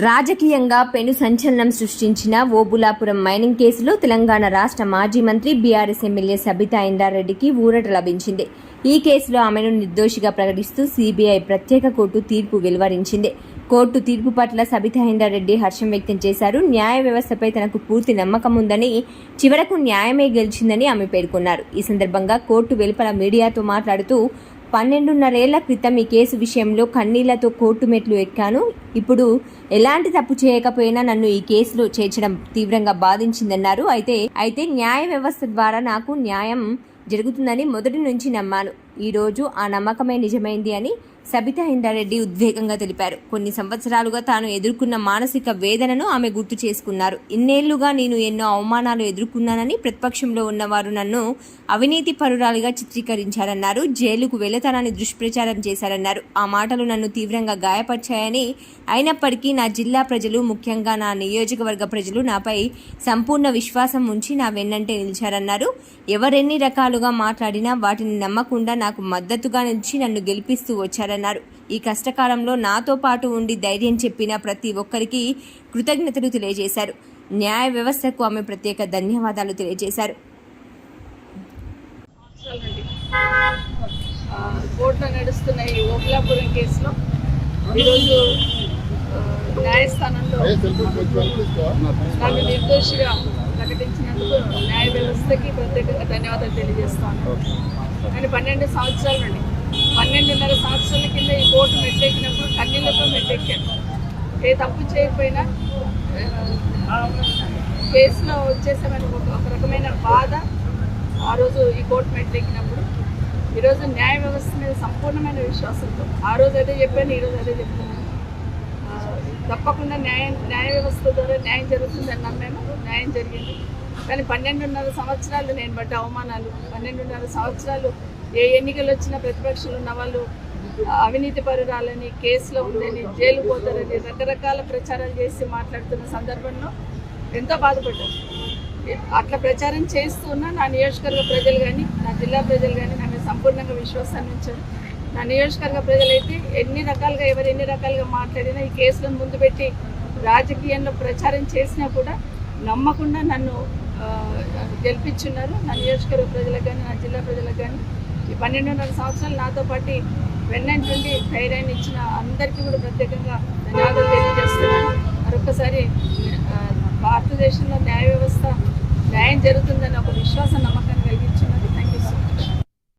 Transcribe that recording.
రాజకీయంగా పెను సంచలనం సృష్టించిన ఓబులాపురం మైనింగ్ కేసులో తెలంగాణ రాష్ట్ర మాజీ మంత్రి బీఆర్ఎస్ ఎమ్మెల్యే సబితా ఇందారెడ్డికి ఊరట లభించింది. ఈ కేసులో ఆమెను నిర్దోషిగా ప్రకటిస్తూ సీబీఐ ప్రత్యేక కోర్టు తీర్పు వెలువరించింది. కోర్టు తీర్పు పట్ల సబితా ఇందారెడ్డి హర్షం వ్యక్తం చేశారు. న్యాయ వ్యవస్థపై తనకు పూర్తి నమ్మకం ఉందని చివరకు న్యాయమే గెలిచిందని ఆమె పేర్కొన్నారు. ఈ సందర్భంగా కోర్టు వెలుపల మీడియాతో మాట్లాడుతూ పన్నెండున్నరేళ్ళ క్రితం ఈ కేసు విషయంలో కన్నీళ్ళతో కోర్టు మెట్లు ఎక్కాను. ఇప్పుడు ఎలాంటి తప్పు చేయకపోయినా నన్ను ఈ కేసులో చేర్చడం తీవ్రంగా బాధించిందన్నారు. అయితే అయితే న్యాయ వ్యవస్థ ద్వారా నాకు న్యాయం జరుగుతుందని మొదటి నుంచి నమ్మాను. ఈరోజు ఆ నమ్మకమే నిజమైంది అని సబితా ఇందారెడ్డి ఉద్వేగంగా తెలిపారు. కొన్ని సంవత్సరాలుగా తాను ఎదుర్కొన్న మానసిక వేదనను ఆమె గుర్తు చేసుకున్నారు. ఇన్నేళ్ళుగా నేను ఎన్నో అవమానాలు ఎదుర్కొన్నానని ప్రతిపక్షంలో ఉన్నవారు నన్ను అవినీతి పరురాలిగా చిత్రీకరించారన్నారు. జైలుకు వెళతానని దుష్ప్రచారం చేశారన్నారు. ఆ మాటలు నన్ను తీవ్రంగా గాయపరిచాయని అయినప్పటికీ నా జిల్లా ప్రజలు ముఖ్యంగా నా నియోజకవర్గ ప్రజలు నాపై సంపూర్ణ విశ్వాసం ఉంచి నా వెన్నంటే నిలిచారన్నారు. ఎవరెన్ని రకాలుగా మాట్లాడినా వాటిని నమ్మకుండా నాకు మద్దతుగా నిలిచి నన్ను గెలిపిస్తూ వచ్చారన్నారు. ఈ కష్టకాలంలో నాతో పాటు ఉండి ధైర్యం చెప్పిన ప్రతి ఒక్కరికి కృతజ్ఞతలు తెలియజేశారు. న్యాయ వ్యవస్థకు ఆమె ప్రత్యేక ధన్యవాదాలు తెలియజేశారు. నుండి ఆ, కోర్టులో నడుస్తున్న ఈ ఓబులాపురం కేసులో ఈరోజు ఆ, న్యాయస్థానంలో నన్ను నిర్దోషిగా ప్రకటించినందుకు న్యాయ వ్యవస్థకి ప్రత్యేకంగా ధన్యవాదాలు తెలియజేస్తాను. కానీ పన్నెండు సంవత్సరాల నుండి. పన్నెండున్నర సంవత్సరాల కింద ఈ కోర్టు మెట్టెక్కినప్పుడు కన్నీళ్ళతో మెట్టెక్కాను ఏ తప్పు చేయకపోయినా కేసులో వచ్చేసామని ఒక ఒక రకమైన బాధ ఆ రోజు ఈ కోర్టు మెట్లెక్కినప్పుడు. ఈరోజు న్యాయ వ్యవస్థ మీద సంపూర్ణమైన విశ్వాసంతో. ఆ రోజు అదే చెప్పాను ఈరోజు అదే చెప్తున్నాను. తప్పకుండా న్యాయం న్యాయ వ్యవస్థ ద్వారా న్యాయం జరుగుతుందని నమ్మాను న్యాయం జరిగింది. కానీ పన్నెండున్నర సంవత్సరాలు నేను పడ్డ అవమానాలు పన్నెండున్నర సంవత్సరాలు ఏ ఎన్నికలు వచ్చినా ప్రతిపక్షాలు ఉన్న వాళ్ళు అవినీతి పరురాలని కేసులో ఉందని జైలు పోతారని రకరకాల ప్రచారాలు చేసి మాట్లాడుతున్న సందర్భంలో ఎంతో బాధపడ్డాను. అట్లా ప్రచారం చేస్తున్నా నా నియోజకవర్గ ప్రజలు కానీ నా జిల్లా ప్రజలు కానీ నా మీద సంపూర్ణంగా విశ్వాసాన్ని ఉంచారు. నా నియోజకవర్గ ప్రజలైతే ఎన్ని రకాలుగా ఎవరు ఎన్ని రకాలుగా మాట్లాడినా ఈ కేసులను ముందు పెట్టి రాజకీయంలో ప్రచారం చేసినా కూడా నమ్మకుండా నన్ను గెలిపించున్నారు. నా నియోజకవర్గ ప్రజలకు కానీ నా జిల్లా ప్రజలకు కానీ ఈ పన్నెండున్నర సంవత్సరాలు నాతో పాటు వెన్నంటుండి ధైర్యాన్ని ఇచ్చిన అందరికీ కూడా ప్రత్యేకంగా ధన్యవాదాలు తెలియజేస్తున్నాను. మరొకసారి భారతదేశంలో న్యాయ వ్యవస్థ న్యాయం జరుగుతుందని ఒక విశ్వాసం